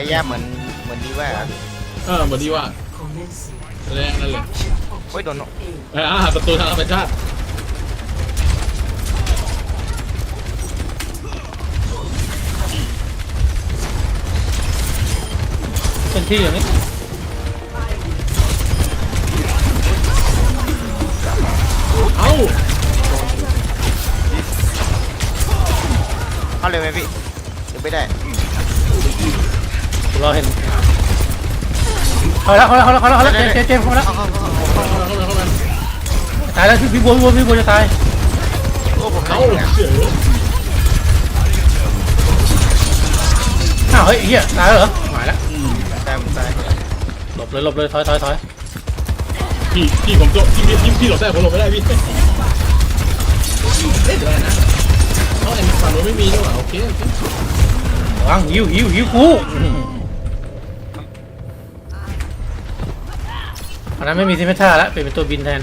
ระยะเหมือนเหมือนดีว่าเออเหมือนที่ว่าแรงนั่นแหละโอ้ยโดนเอออ่าประตูทางธรรมชาติเป็นที่อย่างนี้เอ้าเข้าเลยไหมพี่หรือไม่ได้ เราเห็นเข้าแล้วเข้าแล้วเข้าแล้วเข้าแล้วเข้าแล้วเจมส์เจมส์เข้าแล้วเข้าเข้าเข้าเข้าเข้ามาเข้ามาเข้ามาตายแล้วพี่พี่บัวพี่บัวพี่บัวจะตายโอ้ผมเอ้าเข้าเฉยอ้าวเฮ้ยไอ้เหี้ยตายแล้วเหรอหายแล้วอืมตายตายหลบเลยหลบเลยถอยถอยถอยพี่พี่ผมโดนพี่พี่พี่หลบได้ผมหลบไม่ได้พี่เอ๊ะเดี๋ยวนะเอ้าไอ้ฝั่งนู้นไม่มีนี่หว่าโอเคโอเคระวังหิวหิวหิวกู อันนั้นไม่มีซิมเมท่าแล้วเปลี่ยนเป็นตัวบินแทน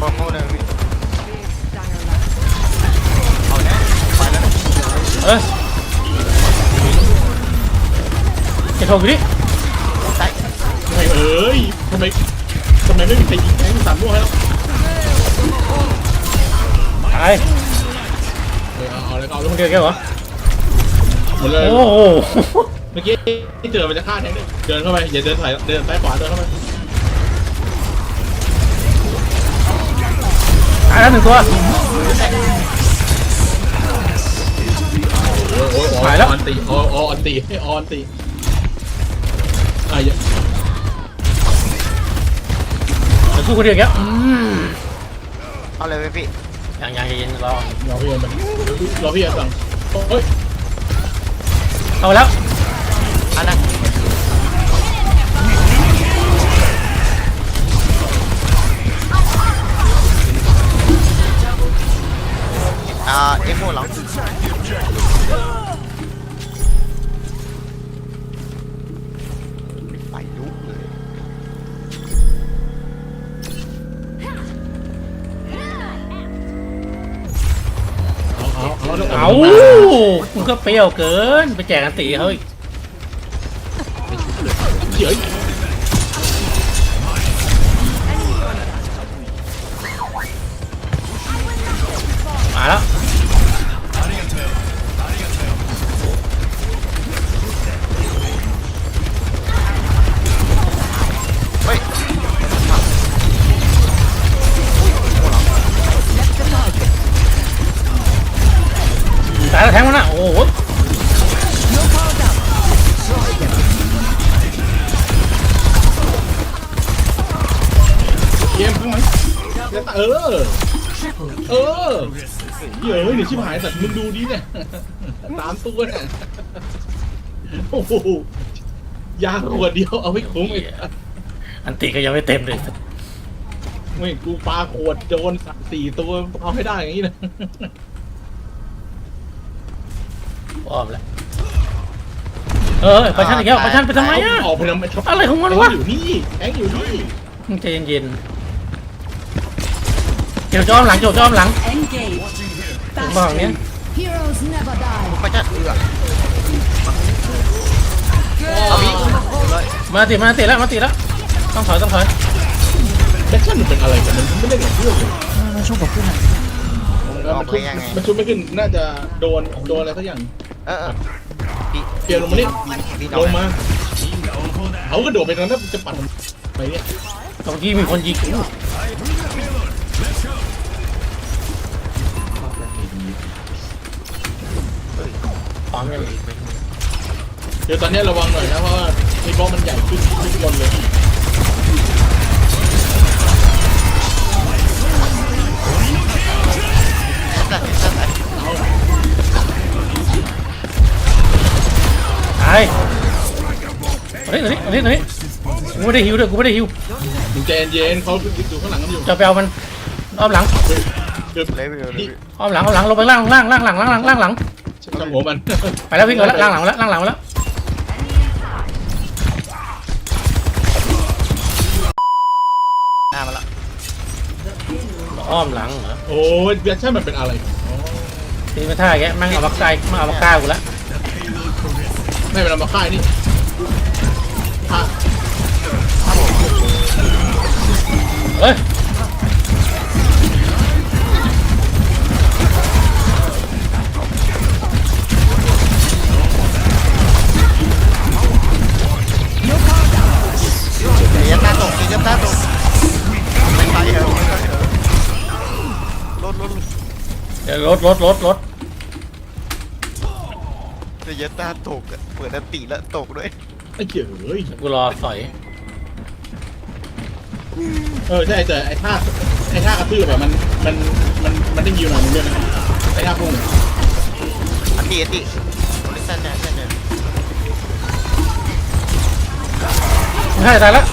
บอมโม่เลยพี่เอาแน่ไปแล้วเอ้ยจะโทรกูดิตายทำไมเอ้ยทำไมทำไมไม่มีใครยิงแทงสามลูกให้แล้วตายเออเอาเอาเลยเอาเลยมึงเดียวแค่เหรอ หมดเลย โอ้โหเมื่อกี้ที่เจอมันจะฆ่าแทงเลยเดินเข้าไปอย่าเดินถอยเดินซ้ายขวาเดินเข้าไปตายแล้วหนึ่งตัว โอ้ยโอ้ยหายแล้ว ออนตีออออนตีให้ออนตีอะอย่าเดี๋ยวสู้คนเดียวแค่อืมเอาเลยไหมพี่ยังยังใจเย็นรอรอพี่เอ็มไปรอพี่เอ็มสั่งเฮ้ย เอาแล้วอันนั้นอ่าเอ็มโมหลังไปลุกเลยเอาเอาเอา มึงก็เปรี้ยวเกิน ไปแจกกันตีเขาอีกเฉย สามตัวเนี่ยโอ้โหยาขวดเดียวเอาไม่คุ้มอีกอันตีก็ยังไม่เต็มเลยไม่กูปาขวดโดนสามสี่ตัวเอาให้ได้อย่างนี้นะอ้อมแล้วเออประชันอีกแล้วประชันไปทำไมอะออกไปทำไมอะไรของมันวะอยู่นี่แองอยู่นี่มึงใจเย็นๆเกี่ยวจอมหลังเกี่ยวจอมหลัง Engage. ผมบอกอย่างเนี้ย Heroes never die. ไม่ใช่เอือเอาพี่เลยมาติมาติแล้วมาติแล้วต้องถอยต้องถอยแบคชั่นมันเป็นอะไรกันมันไม่ได้เหมือนเพื่อนเลยมันชุบผมขึ้นเออมันชุบมันชุบไม่ขึ้นน่าจะโดนโดนอะไรสักอย่างเออเออเกียร์ลงมานี่พี่ลงมาเขากระโดดไปตรงนั้นจะปัดไปเนี่ยตรงที่มีคนยิงกู พร้อมยังเดี๋ยวตอนนี้ระวังหน่อยนะเพราะว่าไอ้บล็อกมันใหญ่ขึ้นทุกคนเลยตายเฮ้ยตัวนี้ตัวนี้ตัวนี้กูไม่ได้ฮิวด้วยกูไม่ได้ฮิวมึงใจเย็นๆเขาอยู่ข้างหลังกันอยู่จะไปเอามันอ้อมหลังเดี๋ยวเลยพี่เลยนี่พี่อ้อมหลังอ้อมหลังลงไปล่างล่างล่างหลังล่างล่างล่างหลัง ช่างหัวมันไปแล้ววิ่งเอาแล้วล่างหลังมาแล้วล่างหลังมาแล้วหน้ามาละอ้อมหลังเหรอโอ้ยเบียร์ใช่มันเป็นอะไรอ๋อทีมาท่าแกแม่งเอามาใกล้มาเอามาก้ากูละไม่เป็นไรมาค่ายนี่ค่าเฮ้ย รถรถรถรถเดี๋ยวตาตกอะเปิดอันติแล้วตกด้วยไอ้เจ๋เอ้ยกูรอสอยเออใช่แต่ไอ้ท่าไอ้ท่ากระตือแบบมันมันมันมันได้ยิวหน่อยมึงด้วยนะไอ้ท่าพุ่งอันติอันติโอ้ยสั้นจังสั้นจังไม่ใช่ตายแล้ว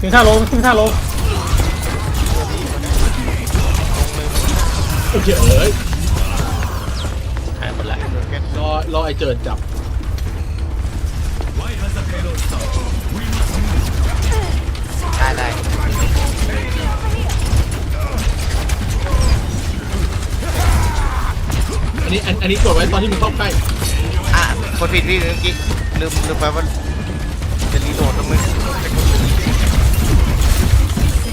ถึงท่าลงถึงท่าลง อ้เจ๋เอ้ยหายหมดละรอรอไอ้เจิดจับได้ได้อันนี้อันอันนี้กดไว้ตอนที่มึงเข้าใกล้อะคนผิดพี่เมื่อกี้ลืมลืมไปว่าจะรีโหลดแล้วมึง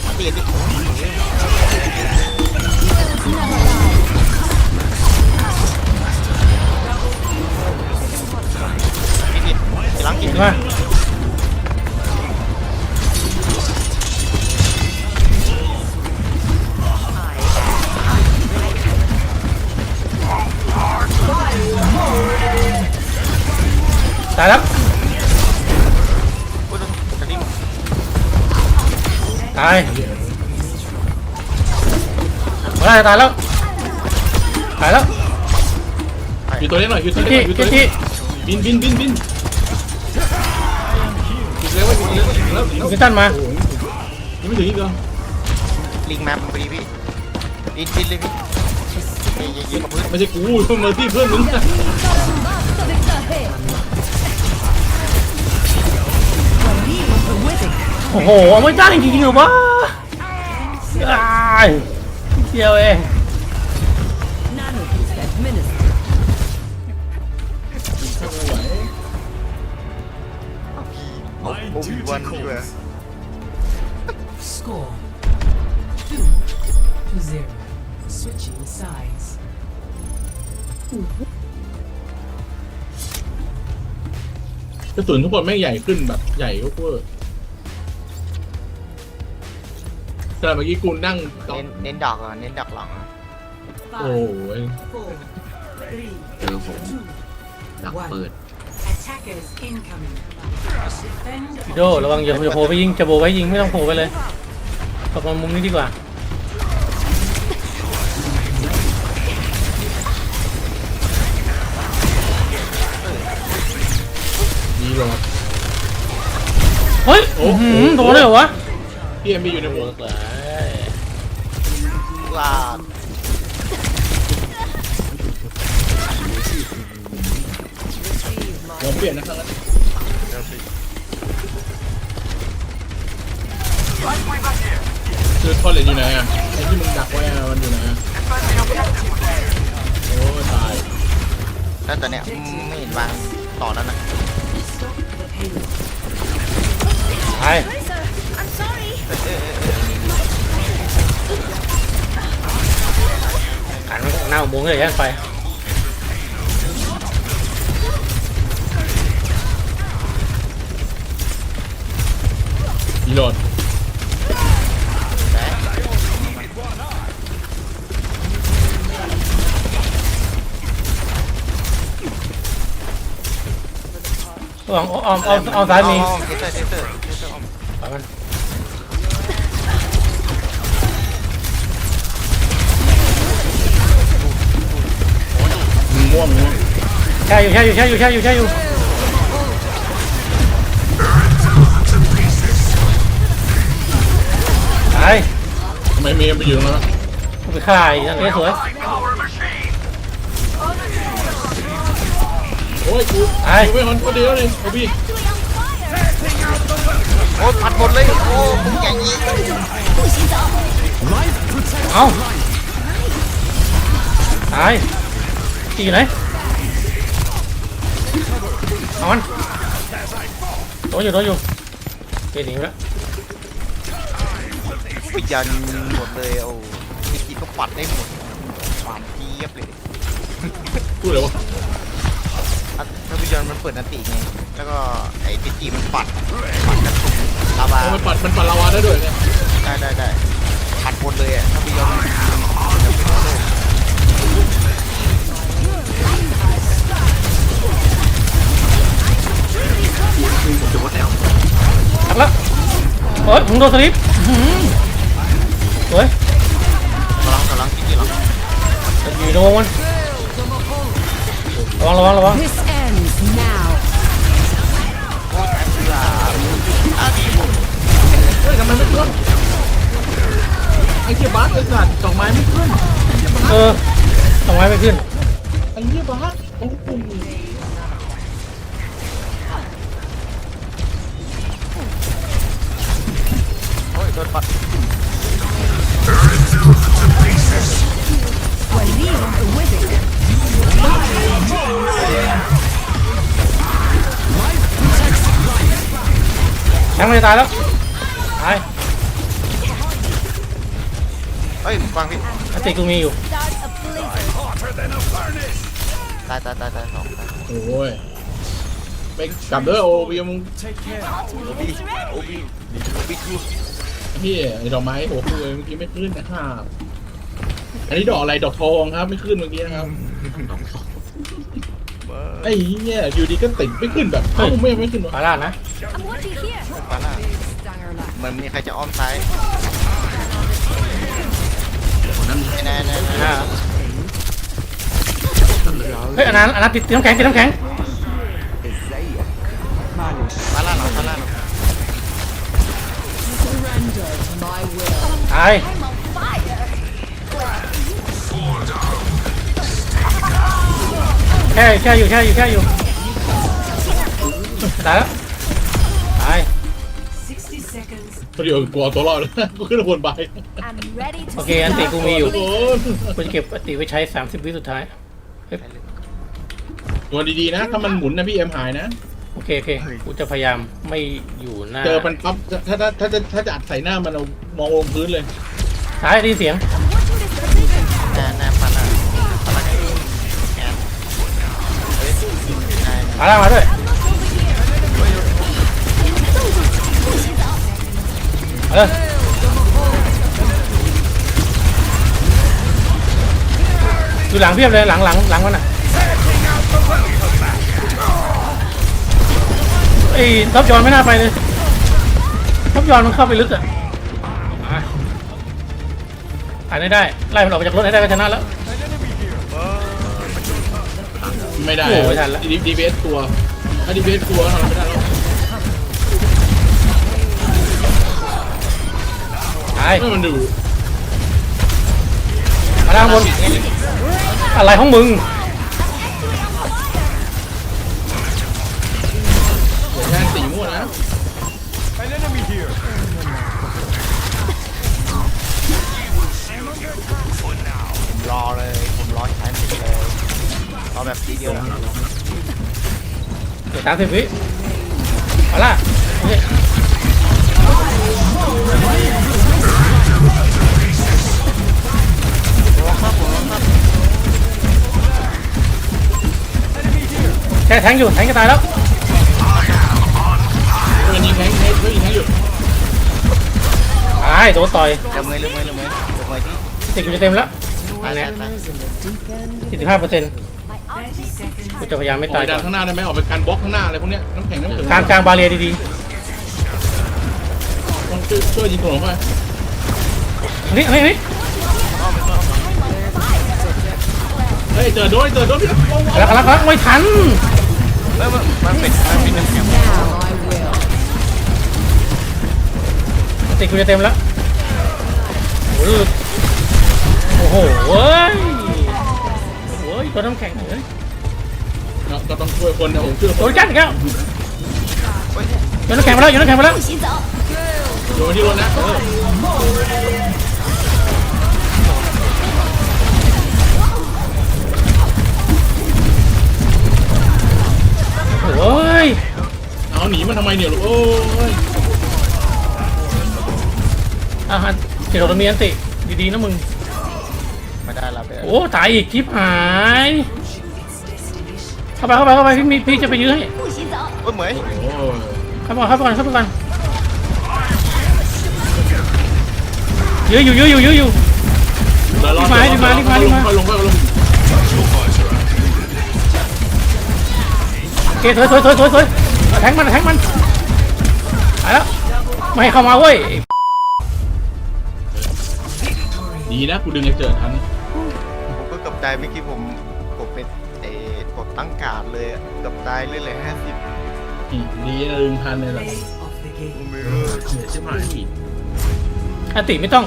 อันติอัน หลังกินเห็นปะตายแล้วอุ้ยจะรีบตายมาได้ตายแล้วตายแล้วอยู่ตัวเล็กหน่อยอยู่ตัวจิเล็กหน่อยอยู่ตัวจิเล็กจิบินบินบินบิน อยู่เร็วอยู่เร็วอยู่มิเร็วตันมา โอ้โหยังไม่ถึงอีกเหรอลิงแมปพอดีพี่ดินดินเลยพี่ยิงกับพื้นไม่ใช่กูเพิ่มเมอร์ตี้เพื่อนมึงนะ โอ้โหไม่ได้จริงๆเหรอวะตายเดียวเอง โอ้บิวันด้วย Score two to zero. Switching sides. กระสุนทุกคนแม่งใหญ่ขึ้นแบบใหญ่เวอร์แต่เมื่อกี้กูนั่งต่อเน้นเน้นดักอะเน้นดักหลังอะโอ้ย Four, three, เออผมดักเปิด attackers incoming. Defend พี่โดระวังอย่าอย่าโผล่ไปยิงจะโผล่ไปยิงไม่ต้องโผล่ไปเลยกลับมามุมนี้ดีกว่า ดีหรอเฮ้ยโอ้โหโดนเลยเหรอวะพี่เอ็มบีอยู่ในวงเลยลาด เราเปลี่ยนนะครับคือทอดเลยอยู่ไหนอะไอ้ที่มึงดักไว้อะมันอยู่ไหนอะโอ้ยตายแล้วตอนเนี้ยไม่เห็นวางต่อแล้วนะตายขันหน้าอุโมงค์เลยย่านไฟ อีโหลดระวังเอาเอาเอาเอาซ้ายมีเอาเทเไมเมย์ไปอยู่ตรงนั้นวะกูไปฆ่าอีกนั่นเอ้ยสวยโอ้ยกูตายกูไม่คนคนเดียวเลยโอ้พี่โอ้พัดหมดเลยโอ้ผมอย่างนี้行走。เอาตายตีอยู่ไหนเอามันโดนอยู่โดนอยู่เกหนีไปแล้ว ไปยันหมดเลยโอ้วิธีก็ปัดได้หมดหวานเจี๊ยบเลยพูดเลยวะอะถ้าวิญญาณมันเปิดนันติไงแล้วก็ไอ้พิจีมันปัดปัดกระสุนลาวา เอามันปัดมันปัดลาวาได้ด้วยเนี่ยได้ได้ได้ปัดหมดเลยอะถ้าวิญญาณมันจุดว่าแถวหักแล้วโอ้ยผมโดนสลิปอื้อหือ สวยกำลังกำลังพิจีหลังอยู่ในวงมันระวังระวังระวัง This ends now. โอ้ยเสืออาดีผมเฮ้ยทำไมไม่ขึ้นไอ้เหี้ยบาสไอ้สัตว์ดอกไม้ไม่ขึ้นเออทำไมไม่ขึ้นไอ้เหี้ยบาสโอ้โหโอ้ยโดนปัด Believe in the wizard. แทงเลยตายแล้วตายเฮ้ยฟังพี่อันติกูมีอยู่ Start a blizzard. ตายตายตายตายสองตายโอ้ยไปกลับเด้อโอวีมึง โอบีโอบีโอบีคือ พี่ไอ้ดอกไม้โอ้โหเมื่อกี้ไม่ขึ้นนะครับ อันนี้ดอกอะไรดอกทองครับ ไม่ขึ้นเมื่อกี้นะครับ ไอ้เหี้ยอยู่ดีก็ติดไม่ขึ้นแบบเอ้าไม่ไม่ขึ้นวะปาล่าดนะ I'm watching here. ปาล่าเหมือนมีใครจะอ้อมซ้ายคนนั้นแน่แน่แน่อ่าเฮ้ยอันนั้นอันนั้นติดติดน้ำแข็งติดน้ำแข็ง ตาย I'm on fire. แค่แค่อยู่แค่อยู่แค่อยู่ตายแล้วตาย60 seconds. เดี๋ยวกลัวตัวรอดกูขึ้นบนไป I'm ready to โอเคอันติกูมีอยู่โอ้โหกูจะเก็บอันติไว้ใช้ 30 วิสุดท้ายตัวดีๆนะ ถ้ามันหมุนนะพี่เอ็มหายนะ โอเคโอเคกูจะพยายามไม่อยู่หน้าเจอมันปั๊บถ้าถ้าถ้าจะถ้าจะอัดใส่หน้ามันเรามองลงพื้นเลยตายได้ยินเสียงแน่แน่ปาล่าปาล่าแอนเฮ้ยแน่ปาล่ามาด้วยเอออยู่หลังเพียบเลยหลังหลังหลังมันอะ อ้ท็อปยอนไม่น่าไปเลยท็อปยอนมันเข้าไปลึกอะอะอ่านได้ได้ไล่มันออกไปจากรถให้ได้ก็ชนะแล้วไม่ได้โอ้โหไม่ทันละดีดีเบสตัวถ้าดีเบสตัวเราไม่ได้แล้วตายไม่มันดูมาด้านบนอะไรของมึง ผมรอเลย ผมรอใช้มันเลยรอแบบทีเดียวเดี๋ยวสามสิบวิเอาล่ะโอเคแค่แทงอยู่แทงจะตายแล้วมันยิงแทงเฮ้ยยิงแทงอยู่ตายโดนต่อยเร็วเมยเร็วเมยเร็วเมยเร็วเมยที่ติดกูจะเต็มแล้วอันเนี้ยตายสิบห้าเปอร์เซ็นต์ My 30 seconds. กูจะพยายามไม่ออตากยไปดัก่อนนข้างหน้าได้ไหมออกไปการบล็อกข้างหน้าอะไรพวกเนี้ยน้ำแข็งน้ำแข็งกลางกลางบาเรียดีต้องช่วยช่วยยิงถนนเข้าไปๆนี่นี่นี่เฮ้ยเจอโดนเจอโดนพี่แล้วแล้วแล้วไม่ทันเฮ้ยมันมันเป็นมันเป็นน้ำแข็ง Now I will. ติดกูจะเต็มแล้ว โอ้โหเว้ยเว้ยตัวน้ำแข็งเลยก็ต้องช่วยคนนะผมช่วยคนโดนกันแก้วโยนน้ำแข็งมาแล้วโยนน้ำแข็งมาแล้วโยนที่โดนนะโอ้ยเอาหนีมันทำไมเนี่ยลูกโอ้ยอาหาร เดี๋ยวมันมีอันติดีๆนะมึง ไม่ได้แล้วไปโอ้ตายอีกคลิปหาย เข้าไปเข้าไปเข้าไปพี่มีพี่จะไปยื้อให้เอ้เหมยเข้าไปก่อนเข้าไปก่อนเข้าไก่อนยื้ออยู่ยื้ออยู่ยื้ออยู่รีบมารีบมารีบมารีบมาโอเคถอยถอยถอยถอยถอยแทงมันแทงมันตายแล้วไม่เข้ามาเว้ย ดีนะกูดึงไอ้เจอทันผมก็เกับตายเมื่อกี้ผมผมเป็นไอ้กดตั้งการดเลยอะเกับตายเลยเลยห้าสิบดีนะดึงทันเลยแหละ Play of the game. มือเหนื่อยชิบหายอีกอันติไม่ต้อง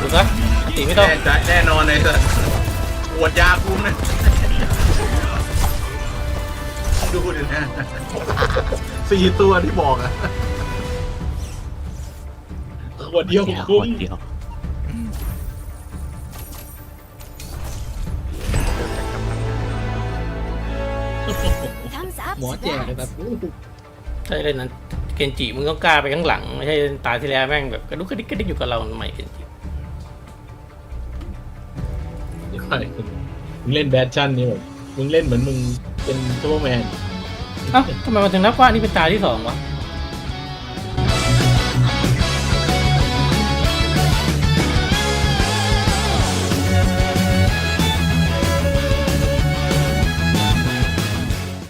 ดูซะอันติไม่ต้อง แน่ใจแน่นอนเลยสัสปวดยาคุ้มนะดูดินะสี่ตัวที่บอกอะ ขวดเดียวคุ้ม Thumbs up หมอ to แจก that. แบบใช่เลยนั้นเกนจิมึงต้องกล้าไปข้างหลัง ไม่ใช่ตาที่แล้วแม่งแบบกระดุกกระดิกกระดิกอยู่กับเราใหม่เกนจิมึงเล่นแบดชั่นนี่แบบมึงเล่นเหมือนมึงเป็นซูเปอร์แมนเอ้าทำไมมันถึงนับว่านี่เป็นตาที่สองวะ